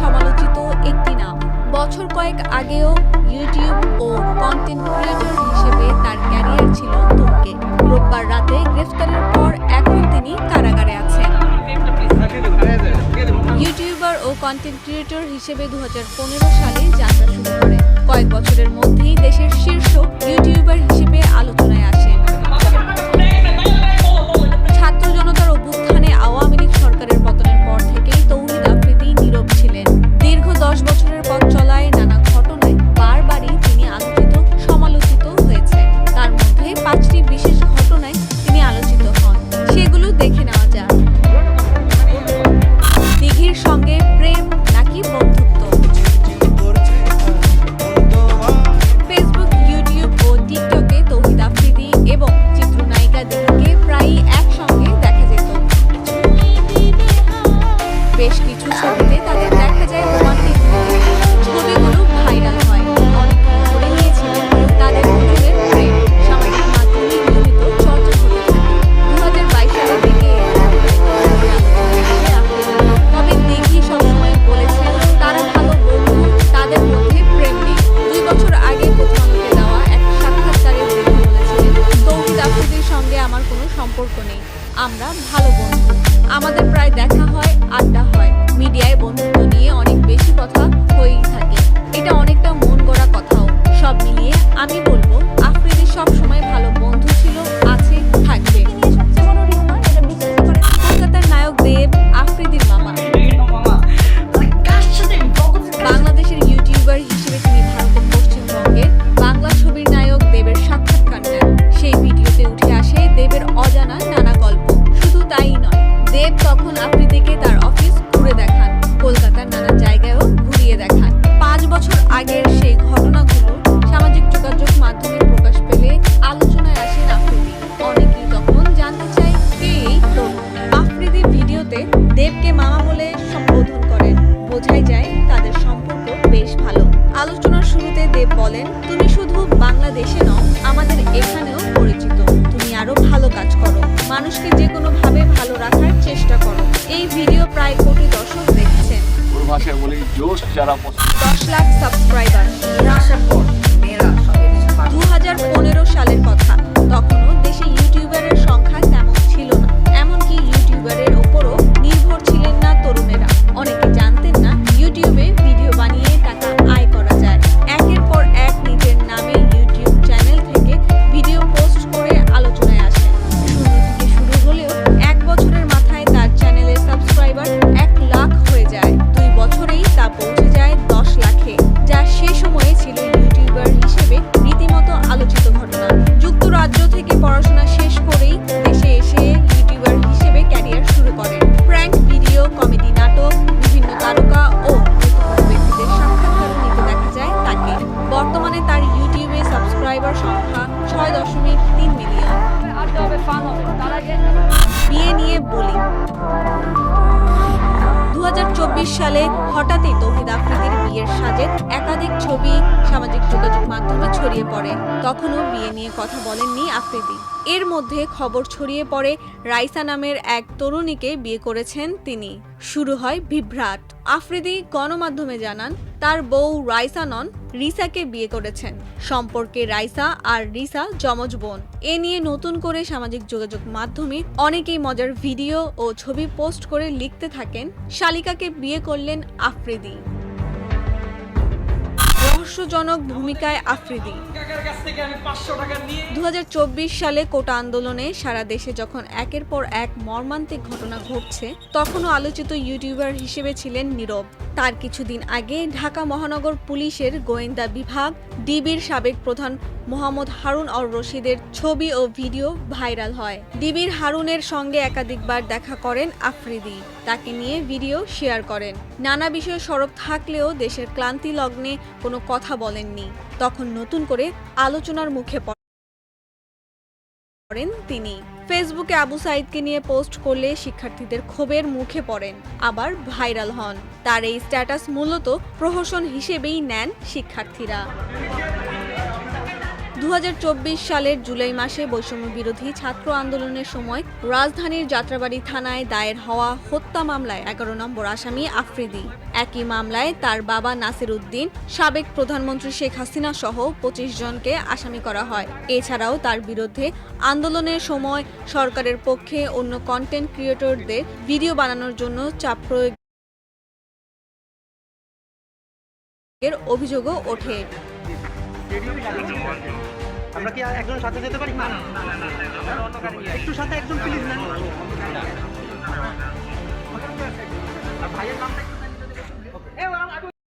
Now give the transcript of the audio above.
সমালোচিত একটি নাম। বছর কয়েক আগেও ইউটিউব ও কন্টেন্ট ক্রিয়েটর হিসেবে তার ক্যারিয়ার ছিল তুঙ্গে। রোববার রাতে গ্রেফতারের পর এখন তিনি কারাগারে আছেন। ইউটিউবার ও কন্টেন্ট ক্রিয়েটর হিসেবে দু হাজার পনেরো সালে যাত্রা শুরু করেন কয়েক বছরের মধ্যেই দেশের শীর্ষ ইউটিউবার হিসেবে আলোচনায় আসেন মানুষকে যে কোনো ভাবে ভালো রাখার চেষ্টা করো। এই ভিডিও প্রায় কোটি দর্শক দেখছেন। ভাষায় বলি জোশ যারা পছন্দ দশ লাখ সাবস্ক্রাইবার দু হাজার পনেরো সালের কথা তখনও বিয়ে নিয়ে বলি। দু হাজার চব্বিশ সালে হঠাৎই তৌহিদ আফ্রিদির বিয়ের সাজের একাধিক ছবি সামাজিক যোগাযোগ মাধ্যমে ছড়িয়ে পড়ে। তখনও বিয়ে নিয়ে কথা বলেননি আফ্রিদি। এর মধ্যে খবর ছড়িয়ে পড়ে, রাইসা নামের এক তরুণীকে বিয়ে করেছেন তিনি। শুরু হয় বিভ্রাট। আফ্রিদি গণমাধ্যমে জানান, তার বউ রাইসা নন, রিসাকে বিয়ে করেছেন। সম্পর্কে রাইসা আর রিসা যমজ বোন। এ নিয়ে নতুন করে সামাজিক যোগাযোগ মাধ্যমে অনেকেই মজার ভিডিও ও ছবি পোস্ট করে লিখতে থাকেন, শালিকাকে বিয়ে করলেন আফ্রিদি। রহস্যজনক ভূমিকায় আফ্রিদি দু হাজার চব্বিশ সালে কোটা আন্দোলনে সারা দেশে যখন একের পর এক মর্মান্তিক ঘটনা ঘটছে, তখনও আলোচিত ইউটিউবার হিসেবে ছিলেন নীরব। তার কিছুদিন আগে ঢাকা মহানগর পুলিশের গোয়েন্দা বিভাগ, ডিবির সাবেক প্রধান মোহাম্মদ হারুন অর রশিদের ছবি ও ভিডিও ভাইরাল হয়। ডিবির হারুনের সঙ্গে একাধিকবার দেখা করেন আফ্রিদি। তাকে নিয়ে ভিডিও শেয়ার করেন। নানা বিষয়ে সরব থাকলেও দেশের ক্লান্তি লগ্নে কোনো কথা বলেননি। তখন নতুন করে আলোচনার মুখে পড়েন তিনি। ফেসবুকে আবু সাইদকে নিয়ে পোস্ট করলে শিক্ষার্থীদের ক্ষোভের মুখে পড়েন। আবার ভাইরাল হন। তার এই স্ট্যাটাস মূলত প্রহসন হিসেবেই নেন শিক্ষার্থীরা। দু হাজার চব্বিশ সালের জুলাই মাসে বৈষম্য বিরোধী ছাত্র আন্দোলনের সময় রাজধানীর যাত্রাবাড়ি থানায় দায়ের হওয়া হত্যা মামলায় এগারো নম্বর আসামি আফ্রিদি। একই মামলায় তার বাবা নাসির উদ্দিন, সাবেক প্রধানমন্ত্রী শেখ হাসিনা সহ পঁচিশ জনকে আসামি করা হয়। এছাড়াও তার বিরুদ্ধে আন্দোলনের সময় সরকারের পক্ষে অন্য কন্টেন্ট ক্রিয়েটরদের ভিডিও বানানোর জন্য চাপ প্রয়োগের অভিযোগও ওঠে। আমরা কি আর একজন সাথে যেতে পারি না একটু সাথে একজন প্লিজ না ভাইয়ের নামটা